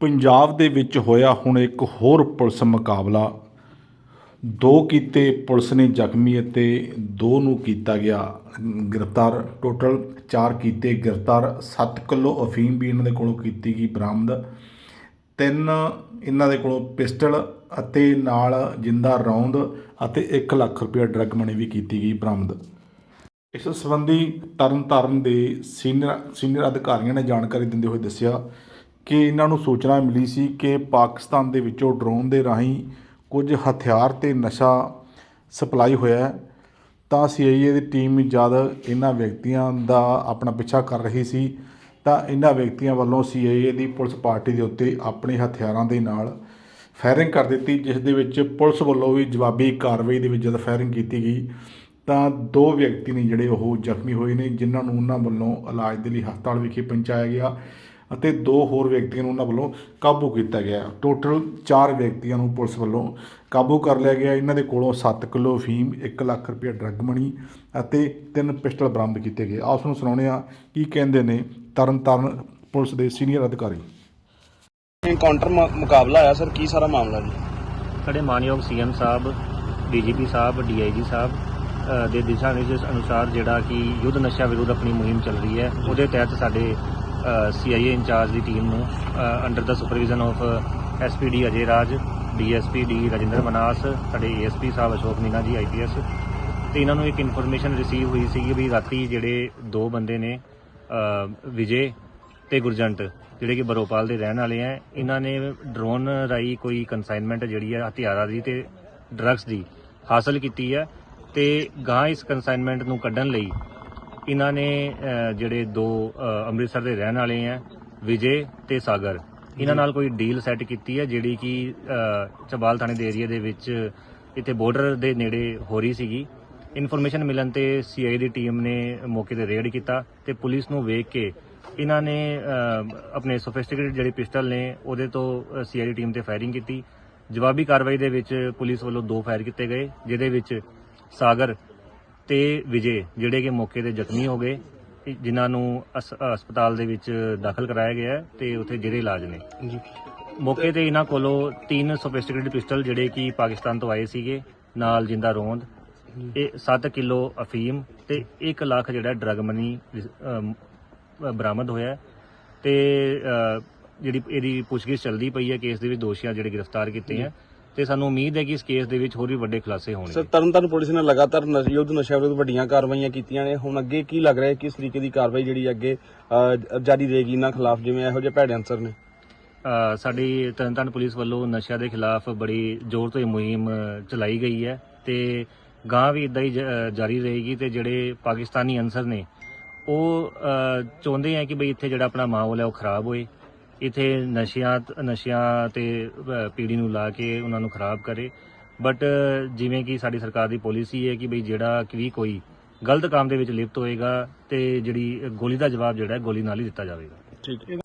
ਪੰਜਾਬ ਦੇ ਵਿੱਚ ਹੋਇਆ ਹੁਣ ਇੱਕ ਹੋਰ ਪੁਲਿਸ ਮੁਕਾਬਲਾ। ਦੋ ਕੀਤੇ ਪੁਲਿਸ ਨੇ ਜ਼ਖਮੀ ਅਤੇ ਦੋ ਨੂੰ ਕੀਤਾ ਗਿਆ ਗ੍ਰਿਫਤਾਰ। ਟੋਟਲ 4 ਕੀਤੇ ਗ੍ਰਿਫਤਾਰ 7 ਕਿਲੋ ਅਫੀਮ ਵੀ ਇਹਨਾਂ ਦੇ ਕੋਲੋਂ ਕੀਤੀ ਗਈ ਬਰਾਮਦ। ਤਿੰਨ ਇਹਨਾਂ ਦੇ ਕੋਲੋਂ ਪਿਸਟਲ ਅਤੇ ਨਾਲ ਜਿੰਦਾ ਰੌਂਦ ਅਤੇ 1 ਲੱਖ ਰੁਪਏ ਡਰੱਗ ਮਨੀ ਵੀ ਕੀਤੀ ਗਈ ਬਰਾਮਦ। ਇਸ ਸੰਬੰਧੀ ਤਰਨਤਾਰਨ ਦੇ ਸੀਨੀਅਰ ਸੀਨੀਅਰ ਅਧਿਕਾਰੀਆਂ ਨੇ ਜਾਣਕਾਰੀ ਦਿੰਦੇ ਹੋਏ ਦੱਸਿਆ ਕਿ ਇਹਨਾਂ ਨੂੰ ਸੂਚਨਾ ਮਿਲੀ ਸੀ ਕਿ ਪਾਕਿਸਤਾਨ ਦੇ ਵਿੱਚੋਂ ਡਰੋਨ ਦੇ ਰਾਹੀਂ ਕੁਝ ਹਥਿਆਰ ਤੇ ਨਸ਼ਾ ਸਪਲਾਈ ਹੋਇਆ ਹੈ। ਤਾਂ ਸੀਆਈਏ ਦੀ ਟੀਮ ਜਦ ਇਹਨਾਂ ਵਿਅਕਤੀਆਂ ਦਾ ਆਪਣਾ ਪਿੱਛਾ ਕਰ ਰਹੀ ਸੀ, ਤਾਂ ਇਹਨਾਂ ਵਿਅਕਤੀਆਂ ਵੱਲੋਂ ਸੀਆਈਏ ਦੀ ਪੁਲਿਸ ਪਾਰਟੀ ਦੇ ਉੱਤੇ ਆਪਣੇ ਹਥਿਆਰਾਂ ਦੇ ਨਾਲ ਫਾਇਰਿੰਗ ਕਰ ਦਿੱਤੀ, ਜਿਸ ਦੇ ਵਿੱਚ ਪੁਲਿਸ ਵੱਲੋਂ ਵੀ ਜਵਾਬੀ ਕਾਰਵਾਈ ਦੇ ਵਿੱਚ ਜਦ ਫਾਇਰਿੰਗ ਕੀਤੀ ਗਈ, ਤਾਂ ਦੋ ਵਿਅਕਤੀ ਨੇ ਜਿਹੜੇ ਉਹ ਜ਼ਖਮੀ ਹੋਏ ਨੇ, ਜਿਨ੍ਹਾਂ ਨੂੰ ਉਹਨਾਂ ਵੱਲੋਂ ਇਲਾਜ ਦੇ ਲਈ ਹਸਪਤਾਲ ਵਿਖੇ ਪਹੁੰਚਾਇਆ ਗਿਆ। ਅਤੇ ਦੋ ਹੋਰ ਵਿਅਕਤੀਆਂ ਨੂੰ ਉਹਨਾਂ ਵੱਲੋਂ ਕਾਬੂ ਕੀਤਾ ਗਿਆ। ਟੋਟਲ 4 ਵਿਅਕਤੀਆਂ ਨੂੰ ਪੁਲਿਸ ਵੱਲੋਂ ਕਾਬੂ ਕਰ ਲਿਆ ਗਿਆ। ਇਹਨਾਂ ਦੇ ਕੋਲੋਂ 7 ਕਿਲੋ ਫੀਮ 1 ਲੱਖ ਰੁਪਏ ਡਰੱਗ ਮਣੀ ਅਤੇ ਤਿੰਨ ਪਿਸਟਲ ਬਰਾਮਦ ਕੀਤੇ ਗਏ। ਆਪ ਨੂੰ ਸੁਣਾਉਂਦੇ ਆ ਕੀ ਕਹਿੰਦੇ ਨੇ ਤਰਨਤਾਰਨ ਪੁਲਿਸ ਦੇ ਸੀਨੀਅਰ ਅਧਿਕਾਰੀ। ਐਨਕਾਊਂਟਰ ਮ- ਮੁਕਾਬਲਾ ਆਇਆ ਸਰ। ਕੀ ਸਾਰਾ ਮਾਮਲਾ ਜੀ? ਸਾਡੇ ਮਾਨਯੋਗ ਸੀਐਮ ਸਾਹਿਬ ਡੀਜੀਪੀ ਸਾਹਿਬ ਡੀਆਈਜੀ ਸਾਹਿਬ ਦੇ ਦਿਸ਼ਾ ਨਿਰਦੇਸ਼ ਅਨੁਸਾਰ ਜਿਹੜਾ ਕਿ ਯੁੱਧ ਨਸ਼ਾ ਵਿਰੁੱਧ ਆਪਣੀ ਮੁਹਿੰਮ ਚੱਲ ਰਹੀ ਹੈ ਉਹਦੇ ਤਹਿਤ ਸਾਡੇ ਸੀਆਈਏ ਇੰਚਾਰਜ ਦੀ ਟੀਮ ਨੂੰ under the supervision of SPD Ajay Raj DSP D Rajinder ਮਨਾਸ, ਸਾਡੇ ਏਐਸਪੀ ਸਾਹਿਬ ਅਸ਼ੋਕ ਮੀਨਾ ਜੀ ਆਈਪੀਐਸ ਤੇ ਇਹਨਾਂ ਨੂੰ ਇੱਕ ਇਨਫੋਰਮੇਸ਼ਨ ਰਿਸੀਵ ਹੋਈ ਸੀ ਵੀ ਰਾਤੀ ਜਿਹੜੇ ਦੋ ਬੰਦੇ ਨੇ ਵਿਜੇ ਤੇ ਗੁਰਜੰਟ, ਜਿਹੜੇ ਕਿ ਬਰੋਪਾਲ ਦੇ ਰਹਿਣ ਵਾਲੇ ਆ, ਇਹਨਾਂ ਨੇ ਡਰੋਨ ਰਾਈ ਕੋਈ ਕੰਸਾਈਨਮੈਂਟ ਜਿਹੜੀ ਹੈ ਹਥਿਆਰਾਂ ਦੀ ਤੇ ਡਰੱਗਸ ਦੀ ਹਾਸਲ ਕੀਤੀ ਹੈ ਤੇ ਗਾਂ ਇਸ ਕੰਸਾਈਨਮੈਂਟ ਨੂੰ ਕੱਢਣ ਲਈ ਇਹਨਾਂ ਨੇ ਜਿਹੜੇ ਦੋ ਅੰਮ੍ਰਿਤਸਰ ਦੇ ਰਹਿਣ ਵਾਲੇ ਆ ਵਿਜੇ ਤੇ ਸਾਗਰ। ਇਹਨਾਂ ਨਾਲ ਕੋਈ ਡੀਲ ਸੈੱਟ ਕੀਤੀ ਹੈ ਜਿਹੜੀ ਕਿ ਚਬਾਲ ਥਾਣੇ ਦੇ ਏਰੀਆ ਦੇ ਵਿੱਚ ਇੱਥੇ ਬਾਰਡਰ ਦੇ ਨੇੜੇ ਹੋ ਰਹੀ ਸੀਗੀ। ਇਨਫੋਰਮੇਸ਼ਨ ਮਿਲਣ ਤੇ ਸੀਆਈ ਦੀ ਟੀਮ ਨੇ ਮੌਕੇ ਤੇ ਰੇਡ ਕੀਤਾ ਤੇ ਪੁਲਿਸ ਨੂੰ ਵੇਖ ਕੇ ਇਹਨਾਂ ਨੇ ਆਪਣੇ ਸੋਫਿਸਟੀਕੇਟਡ ਜਿਹੜੇ ਪਿਸਟਲ ਨੇ ਉਹਦੇ ਤੋਂ ਸੀਆਈ ਟੀਮ ਤੇ ਫਾਇਰਿੰਗ ਕੀਤੀ। ਜਵਾਬੀ ਕਾਰਵਾਈ ਦੇ ਵਿੱਚ ਪੁਲਿਸ ਵੱਲੋਂ ਦੋ ਫਾਇਰ ਕੀਤੇ ਗਏ ਜਿਹਦੇ ਵਿੱਚ ਸਾਗਰ ਤੇ ਵਿਜੇ ਜਿਹੜੇ ਕਿ ਮੌਕੇ ਤੇ ਜ਼ਖਮੀ ਹੋ ਗਏ ਤੇ ਜਿਨ੍ਹਾਂ ਨੂੰ ਅਸ- ਹਸਪਤਾਲ ਦੇ ਵਿੱਚ ਦਾਖਲ ਕਰਾਇਆ ਗਿਆ ਹੈ ਤੇ ਉੱਥੇ ਜਿਹੜੇ ਇਲਾਜ ਨੇ। ਜੀ। ਮੌਕੇ ਤੇ ਇਹਨਾਂ ਕੋਲੋਂ ਤਿੰਨ ਸੋਫਿਸਟੀਕੇਟਡ ਪਿਸਟਲ ਜਿਹੜੇ ਕਿ ਪਾਕਿਸਤਾਨ ਤੋਂ ਆਏ ਸੀਗੇ ਨਾਲ ਜਿੰਦਾ ਰੋਂਦ ਇਹ 7 ਕਿਲੋ ਅਫੀਮ ਤੇ 1 ਲੱਖ ਜਿਹੜਾ ਡਰਗ ਮਨੀ ਅਮ, ਬਰਾਮਦ ਹੋਇਆ ਹੈ ਤੇ ਅ, ਜਿਹੜੀ ਇਹਦੀ ਪੁੱਛਗਿੱਛ ਚੱਲਦੀ ਪਈ ਹੈ ਕੇਸ ਦੇ ਵਿੱਚ ਦੋਸ਼ੀਆਂ ਜਿਹੜੇ ਗ੍ਰਿਫਤਾਰ ਕੀਤੇ ਆ ਤੇ ਸਾਨੂੰ ਉਮੀਦ ਹੈ ਕਿ ਇਸ ਕੇਸ ਦੇ ਵਿੱਚ ਹੋਰ ਵੀ ਵੱਡੇ ਖੁਲਾਸੇ ਸਰ ਹੋਣਗੇ ਤਰਨਤਾਰਨ ਪੁਲਿਸ ਨੇ ਲਗਾਤਾਰ ਨਸ਼- ਯੁੱਧ ਨਸ਼ਾ ਵਿਰੁੱਧ ਵੱਡੀਆਂ ਕਾਰਵਾਈਆਂ ਕੀਤੀਆਂ ਨੇ। ਹੁਣ ਅੱਗੇ ਕੀ ਲੱਗ ਰਿਹਾ ਹੈ? ਕਿਸ ਤਰੀਕੇ ਦੀ ਕਾਰਵਾਈ ਜਿਹੜੀ ਅੱਗੇ ਜਾਰੀ ਰਹੇਗੀ? ਇਹਨਾਂ ਖਿਲਾਫ ਜਿਵੇਂ ਇਹੋ ਜਿਹੇ ਭੈੜੇ ਅੰਸਰ ਨੇ। ਅ, ਸਾਡੀ ਤਰਨਤਾਰਨ ਪੁਲਿਸ ਵੱਲੋਂ ਨਸ਼ਿਆਂ ਦੇ ਖਿਲਾਫ ਬੜੀ ਜ਼ੋਰ ਤੋਂ ਇਹ ਮੁਹਿੰਮ ਚਲਾਈ ਗਈ ਹੈ ਤੇ ਗਾਂ ਵੀ ਇਦਾਂ ਹੀ ਜ- ਅ, ਜਾਰੀ ਰਹੇਗੀ ਤੇ ਜਿਹੜੇ ਪਾਕਿਸਤਾਨੀ ਅਨਸਰ ਨੇ ਉਹ ਅ, ਚਾਹੁੰਦੇ ਆ ਕਿ ਬਈ ਇੱਥੇ ਜਿਹੜਾ ਆਪਣਾ ਮਾਹੌਲ ਹੈ ਉਹ ਖਰਾਬ ਹੋਏ। ਇੱਥੇ ਨਸ਼ਿਆਂ ਨਸ਼ਿਆਂ ਤੇ ਅ, ਪੀੜੀ ਨੂੰ ਲਾ ਕੇ ਉਹਨਾਂ ਨੂੰ ਖਰਾਬ ਕਰੇ। ਬਟ ਜਿਵੇਂ ਕਿ ਸਾਡੀ ਸਰਕਾਰ ਦੀ ਪਾਲਿਸੀ ਹੈ ਕਿ ਬਈ ਜਿਹੜਾ ਕਿ ਵੀ ਕੋਈ ਗਲਤ ਕੰਮ ਦੇ ਵਿੱਚ ਲਿਪਤ ਹੋਏਗਾ ਤੇ ਜਿਹੜੀ ਗੋਲੀ ਦਾ ਜਵਾਬ ਜਿਹੜਾ ਗੋਲੀ ਨਾਲ ਹੀ ਦਿੱਤਾ ਜਾਵੇਗਾ। ਠੀਕ